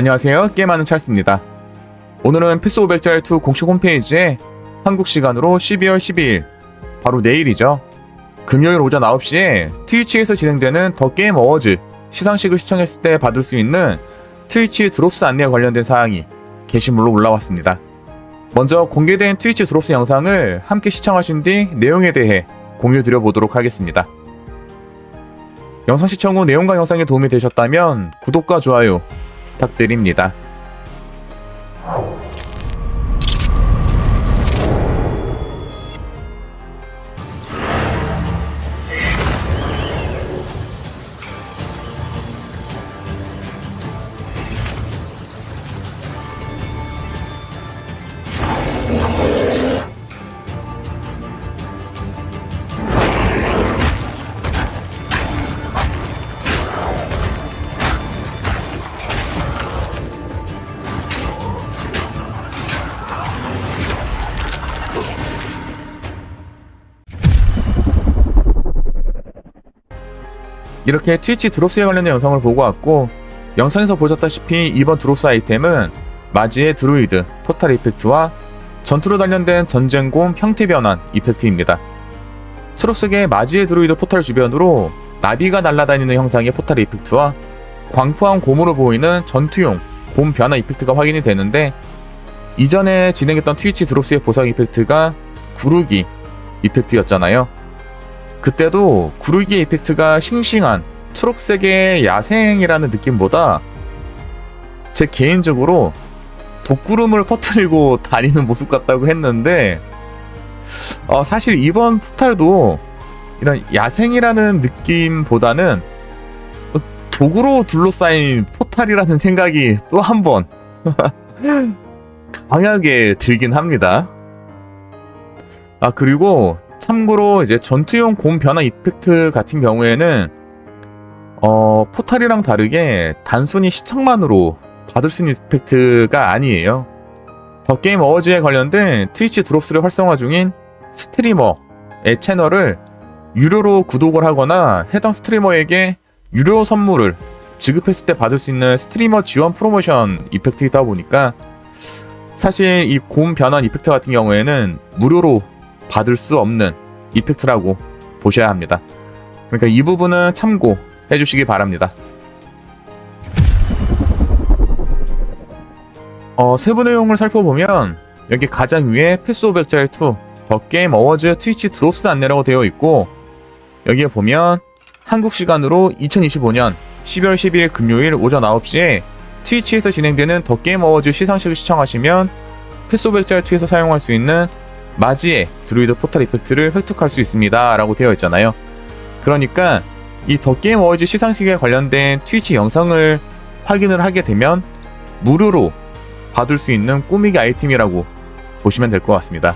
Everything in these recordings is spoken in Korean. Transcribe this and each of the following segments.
안녕하세요. 게임하는 찰스입니다. 오늘은 패스 500짤2 공식 홈페이지에 한국 시간으로 12월 12일, 바로 내일이죠. 금요일 오전 9시에 트위치에서 진행되는 더 게임 어워즈 시상식을 시청했을 때 받을 수 있는 트위치 드롭스 안내와 관련된 사항이 게시물로 올라왔습니다. 먼저 공개된 트위치 드롭스 영상을 함께 시청하신 뒤 내용에 대해 공유 드려 보도록 하겠습니다. 영상 시청 후 내용과 영상에 도움이 되셨다면 구독과 좋아요 부탁드립니다. 이렇게 트위치 드롭스에 관련된 영상을 보고 왔고 영상에서 보셨다시피 이번 드롭스 아이템은 마지의 드루이드 포탈 이펙트와 전투로 관련된 전쟁곰 형태 변환 이펙트입니다. 초록색의 마지의 드루이드 포탈 주변으로 나비가 날아다니는 형상의 포탈 이펙트와 광포한 곰으로 보이는 전투용 곰 변화 이펙트가 확인이 되는데 이전에 진행했던 트위치 드롭스의 보상 이펙트가 구르기 이펙트였잖아요. 그때도 구르기 이펙트가 싱싱한 초록색의 야생이라는 느낌보다 제 개인적으로 독구름을 퍼뜨리고 다니는 모습 같다고 했는데 어, 사실 이번 포탈도 이런 야생이라는 느낌보다는 독으로 둘러싸인 포탈이라는 생각이 또 한 번 강하게 들긴 합니다. 아 그리고 참고로 이제 전투용 곰 변화 이펙트 같은 경우에는 어 포탈이랑 다르게 단순히 시청만으로 받을 수 있는 이펙트가 아니에요. 더 게임 어워즈에 관련된 트위치 드롭스를 활성화 중인 스트리머의 채널을 유료로 구독을 하거나 해당 스트리머에게 유료 선물을 지급했을 때 받을 수 있는 스트리머 지원 프로모션 이펙트이다 보니까 사실 이 곰 변환 이펙트 같은 경우에는 무료로 받을 수 없는 이펙트라고 보셔야 합니다. 그러니까 이 부분은 참고해 주시기 바랍니다. 어, 세부 내용을 살펴보면 여기 가장 위에 패스 500짤 2더 게임 어워즈 트위치 드롭스 안내라고 되어 있고 여기에 보면 한국 시간으로 2025년 12월 12일 금요일 오전 9시에 트위치에서 진행되는 더 게임 어워즈 시상식을 시청하시면 패스 500짤 2에서 사용할 수 있는 마지의 드루이드 포탈 이펙트를 획득할 수 있습니다. 라고 되어 있잖아요. 그러니까 이 더 게임 어워즈 시상식에 관련된 트위치 영상을 확인을 하게 되면 무료로 받을 수 있는 꾸미기 아이템이라고 보시면 될 것 같습니다.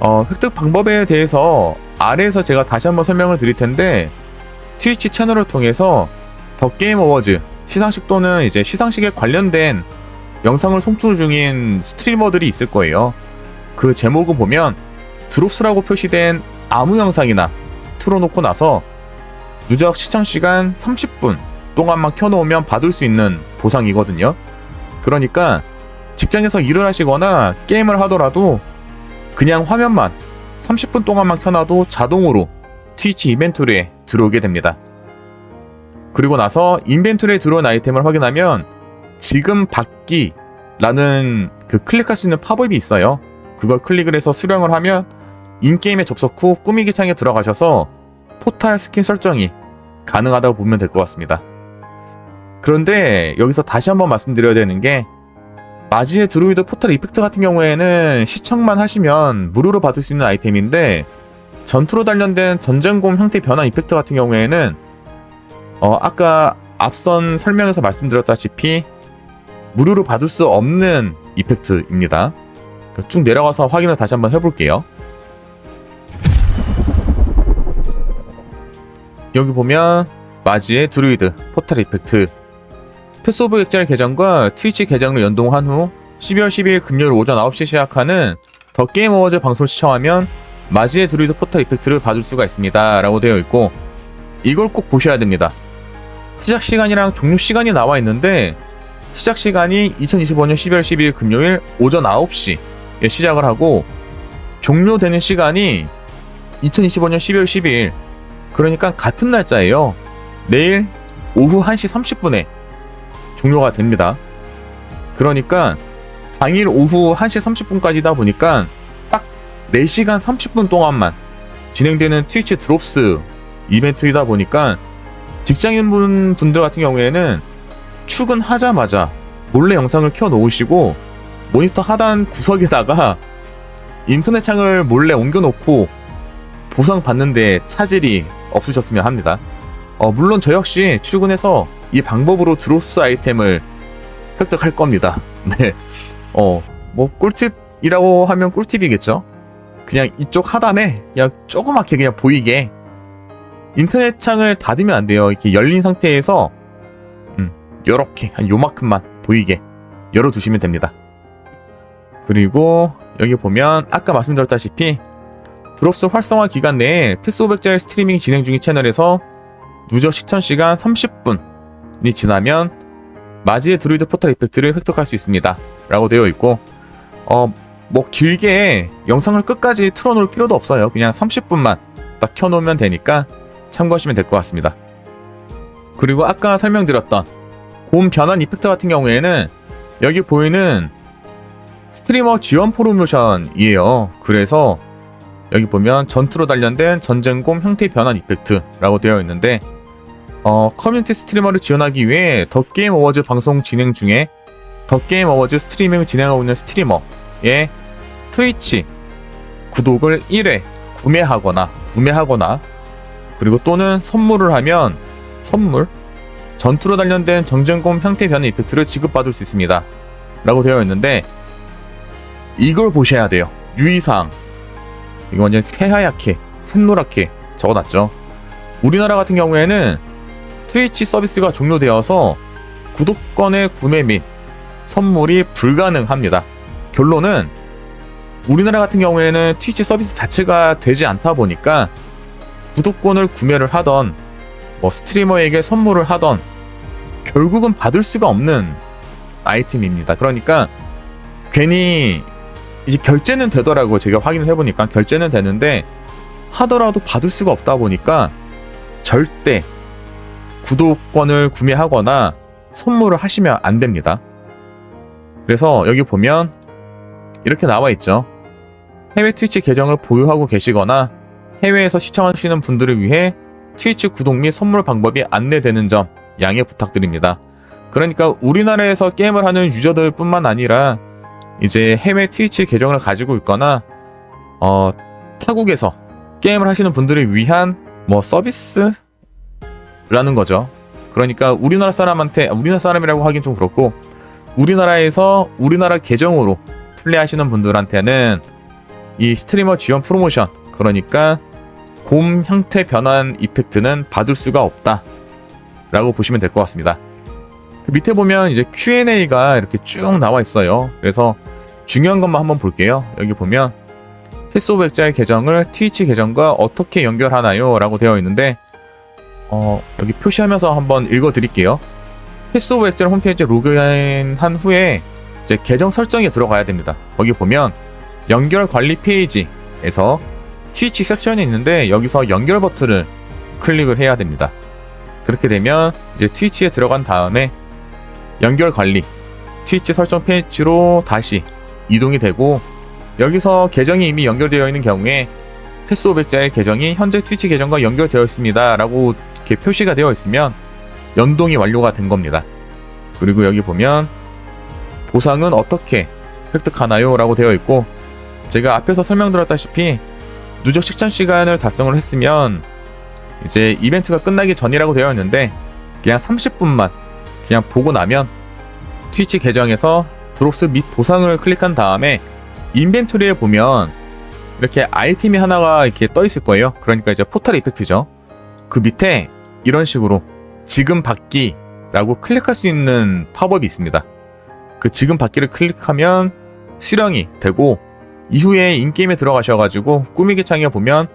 어, 획득 방법에 대해서 아래에서 제가 다시 한번 설명을 드릴 텐데 트위치 채널을 통해서 더 게임 어워즈 시상식 또는 이제 시상식에 관련된 영상을 송출 중인 스트리머들이 있을 거예요. 그 제목을 보면 드롭스라고 표시된 아무 영상이나 틀어놓고 나서 누적 시청 시간 30분 동안만 켜놓으면 받을 수 있는 보상이거든요. 그러니까 직장에서 일을 하시거나 게임을 하더라도 그냥 화면만 30분 동안만 켜놔도 자동으로 트위치 인벤토리에 들어오게 됩니다. 그리고 나서 인벤토리에 들어온 아이템을 확인하면 지금 받기라는 그 클릭할 수 있는 팝업이 있어요. 그걸 클릭을 해서 수령을 하면 인게임에 접속 후 꾸미기 창에 들어가셔서 포탈 스킨 설정이 가능하다고 보면 될 것 같습니다. 그런데 여기서 다시 한번 말씀드려야 되는 게 마지의 드루이드 포탈 이펙트 같은 경우에는 시청만 하시면 무료로 받을 수 있는 아이템인데 전투로 관련된 전쟁곰 형태 변화 이펙트 같은 경우에는 어 아까 앞선 설명에서 말씀드렸다시피 무료로 받을 수 없는 이펙트입니다. 쭉 내려가서 확인을 다시 한번 해볼게요. 여기 보면 마지의 드루이드 포탈 이펙트 패스 오브 엑젤 계정과 트위치 계정을 연동한 후 12월 12일 금요일 오전 9시 시작하는 더 게임 어워즈 방송을 시청하면 마지의 드루이드 포탈 이펙트를 받을 수가 있습니다. 라고 되어 있고 이걸 꼭 보셔야 됩니다. 시작 시간이랑 종료 시간이 나와 있는데 시작 시간이 2025년 12월 12일 금요일 오전 9시에 시작을 하고 종료되는 시간이 2025년 12월 12일 그러니까 같은 날짜예요. 내일 오후 1시 30분에 종료가 됩니다. 그러니까 당일 오후 1시 30분까지다 보니까 딱 4시간 30분 동안만 진행되는 트위치 드롭스 이벤트이다 보니까 직장인 분들 같은 경우에는 출근하자마자 몰래 영상을 켜 놓으시고 모니터 하단 구석에다가 인터넷 창을 몰래 옮겨놓고 보상 받는데 차질이 없으셨으면 합니다. 어, 물론 저 역시 출근해서 이 방법으로 드롭스 아이템을 획득할 겁니다. 네. 어, 뭐 꿀팁이라고 하면 꿀팁이겠죠? 그냥 이쪽 하단에 그냥 조그맣게 그냥 보이게 인터넷 창을 닫으면 안 돼요. 이렇게 열린 상태에서 음, 요렇게 한 요만큼만 보이게 열어두시면 됩니다. 그리고 여기 보면 아까 말씀드렸다시피 드롭스 활성화 기간 내에 패스 500짜리 스트리밍 진행 중인 채널에서 누적 시청 시간 30분이 지나면 마지의 드루이드 포탈 이펙트를 획득할 수 있습니다. 라고 되어 있고 어 뭐 길게 영상을 끝까지 틀어놓을 필요도 없어요. 그냥 30분만 딱 켜놓으면 되니까 참고하시면 될 것 같습니다. 그리고 아까 설명드렸던 곰 변환 이펙트 같은 경우에는 여기 보이는 스트리머 지원 프로모션이에요. 그래서 여기 보면 전투로 단련된 전쟁곰 형태 변환 이펙트라고 되어 있는데 어, 커뮤니티 스트리머를 지원하기 위해 더 게임 어워즈 방송 진행 중에 더 게임 어워즈 스트리밍을 진행하고 있는 스트리머의 트위치 구독을 1회 구매하거나 구매하거나 그리고 또는 선물을 하면 선물 전투로 단련된 정전곰 형태 변화 이펙트를 지급받을 수 있습니다. 라고 되어 있는데 이걸 보셔야 돼요. 유의사항 이거 완전 새하얗게 샛노랗게 적어놨죠. 우리나라 같은 경우에는 트위치 서비스가 종료되어서 구독권의 구매 및 선물이 불가능합니다. 결론은 우리나라 같은 경우에는 트위치 서비스 자체가 되지 않다 보니까 구독권을 구매를 하던 뭐 스트리머에게 선물을 하던 결국은 받을 수가 없는 아이템입니다. 그러니까 괜히 이제 결제는 되더라고 제가 확인을 해보니까 결제는 되는데 하더라도 받을 수가 없다 보니까 절대 구독권을 구매하거나 선물을 하시면 안 됩니다. 그래서 여기 보면 이렇게 나와 있죠. 해외 트위치 계정을 보유하고 계시거나 해외에서 시청하시는 분들을 위해 트위치 구독 및 선물 방법이 안내되는 점 양해 부탁드립니다. 그러니까 우리나라에서 게임을 하는 유저들 뿐만 아니라 이제 해외 트위치 계정을 가지고 있거나 어, 타국에서 게임을 하시는 분들을 위한 뭐 서비스라는 거죠. 그러니까 우리나라 사람한테 우리나라 사람이라고 하긴 좀 그렇고 우리나라에서 우리나라 계정으로 플레이하시는 분들한테는 이 스트리머 지원 프로모션 그러니까 곰 형태 변환 이펙트는 받을 수가 없다 라고 보시면 될 것 같습니다 그 밑에 보면 이제 Q&A가 이렇게 쭉 나와 있어요 그래서 중요한 것만 한번 볼게요 여기 보면 패스 오브 엑자의 계정을 트위치 계정과 어떻게 연결하나요? 라고 되어 있는데 어, 여기 표시하면서 한번 읽어 드릴게요 패스 오브 엑자 홈페이지 로그인한 후에 이제 계정 설정에 들어가야 됩니다 거기 보면 연결 관리 페이지에서 트위치 섹션이 있는데 여기서 연결 버튼을 클릭을 해야 됩니다. 그렇게 되면 이제 트위치에 들어간 다음에 연결 관리 트위치 설정 페이지로 다시 이동이 되고 여기서 계정이 이미 연결되어 있는 경우에 패스 500자의 계정이 현재 트위치 계정과 연결되어 있습니다 라고 이렇게 표시가 되어 있으면 연동이 완료가 된 겁니다. 그리고 여기 보면 보상은 어떻게 획득하나요? 라고 되어 있고 제가 앞에서 설명드렸다시피 누적 식전 시간을 달성을 했으면 이제 이벤트가 끝나기 전이라고 되어 있는데 그냥 30분만 그냥 보고 나면 트위치 계정에서 드롭스 및 보상을 클릭한 다음에 인벤토리에 보면 이렇게 아이템이 하나가 이렇게 떠 있을 거예요. 그러니까 이제 포탈 이펙트죠. 그 밑에 이런 식으로 지금 받기라고 클릭할 수 있는 팝업이 있습니다. 그 지금 받기를 클릭하면 실행이 되고 이후에 인게임에 들어가셔가지고 꾸미기 창에 보면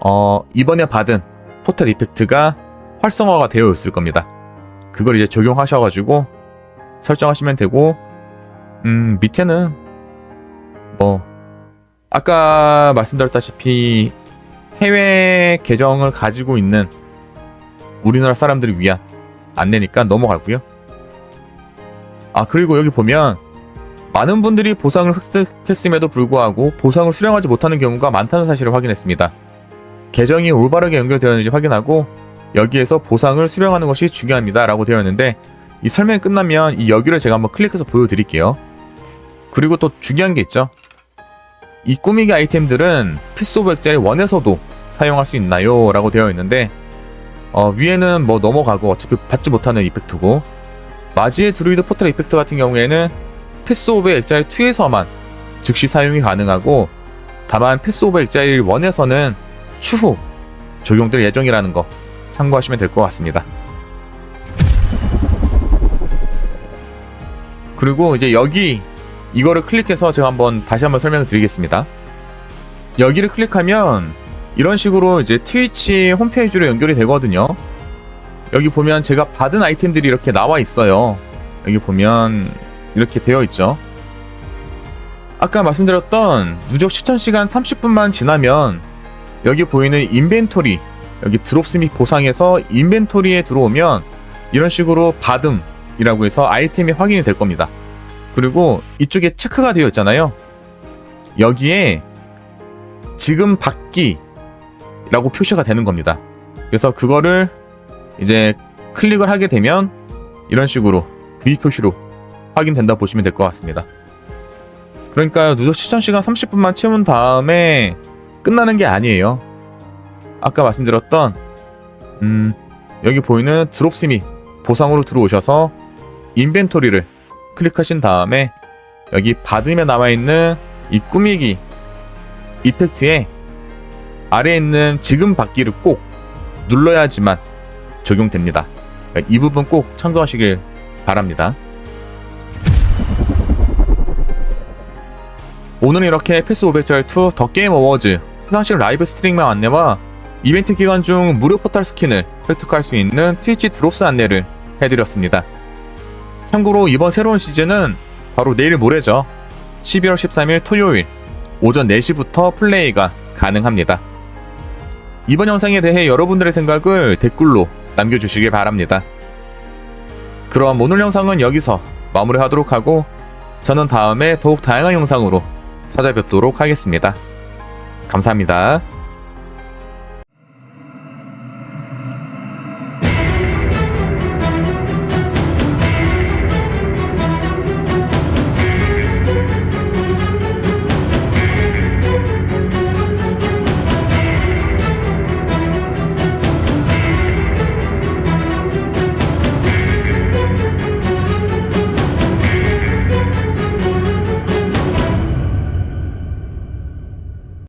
어, 이번에 받은 포탈 이펙트가 활성화가 되어 있을 겁니다. 그걸 이제 적용하셔가지고 설정하시면 되고 음 밑에는 뭐 아까 말씀드렸다시피 해외 계정을 가지고 있는 우리나라 사람들을 위한 안내니까 넘어가고요. 아 그리고 여기 보면 많은 분들이 보상을 획득했음에도 불구하고 보상을 수령하지 못하는 경우가 많다는 사실을 확인했습니다. 계정이 올바르게 연결되었는지 확인하고 여기에서 보상을 수령하는 것이 중요합니다 라고 되어 있는데 이 설명이 끝나면 이 여기를 제가 한번 클릭해서 보여드릴게요. 그리고 또 중요한 게 있죠. 이 꾸미기 아이템들은 피스 오브 엑젤 1에서도 사용할 수 있나요? 라고 되어 있는데 어, 위에는 뭐 넘어가고 어차피 받지 못하는 이펙트고 마지의 드루이드 포탈 이펙트 같은 경우에는 패스 오브 엑자일 2에서만 즉시 사용이 가능하고 다만 패스 오브 엑자일 1에서는 추후 적용될 예정이라는 거 참고하시면 될 것 같습니다. 그리고 이제 여기 이거를 클릭해서 제가 한번 다시 한번 설명을 드리겠습니다. 여기를 클릭하면 이런 식으로 이제 트위치 홈페이지로 연결이 되거든요. 여기 보면 제가 받은 아이템들이 이렇게 나와 있어요. 여기 보면 이렇게 되어 있죠. 아까 말씀드렸던 누적 시청 시간 30분만 지나면 여기 보이는 인벤토리 여기 드롭스 및 보상에서 인벤토리에 들어오면 이런 식으로 받음이라고 해서 아이템이 확인이 될 겁니다. 그리고 이쪽에 체크가 되어 있잖아요. 여기에 지금 받기라고 표시가 되는 겁니다. 그래서 그거를 이제 클릭을 하게 되면 이런 식으로 V 표시로 확인된다 보시면 될 것 같습니다. 그러니까 누적 시청 시간 30분만 채운 다음에 끝나는 게 아니에요. 아까 말씀드렸던 음, 여기 보이는 드롭심이 보상으로 들어오셔서 인벤토리를 클릭하신 다음에 여기 받으면 남아 있는 이 꾸미기 이펙트에 아래에 있는 지금 받기를 꼭 눌러야지만 적용됩니다. 그러니까 이 부분 꼭 참고하시길 바랍니다. 오늘 이렇게 패스 500절2 더 게임 어워즈 수상식 라이브 스트리밍 안내와 이벤트 기간 중 무료 포탈 스킨을 획득할 수 있는 트위치 드롭스 안내를 해드렸습니다. 참고로 이번 새로운 시즌은 바로 내일 모레죠. 12월 13일 토요일 오전 4시부터 플레이가 가능합니다. 이번 영상에 대해 여러분들의 생각을 댓글로 남겨주시길 바랍니다. 그럼 오늘 영상은 여기서 마무리하도록 하고 저는 다음에 더욱 다양한 영상으로 찾아뵙도록 하겠습니다. 감사합니다.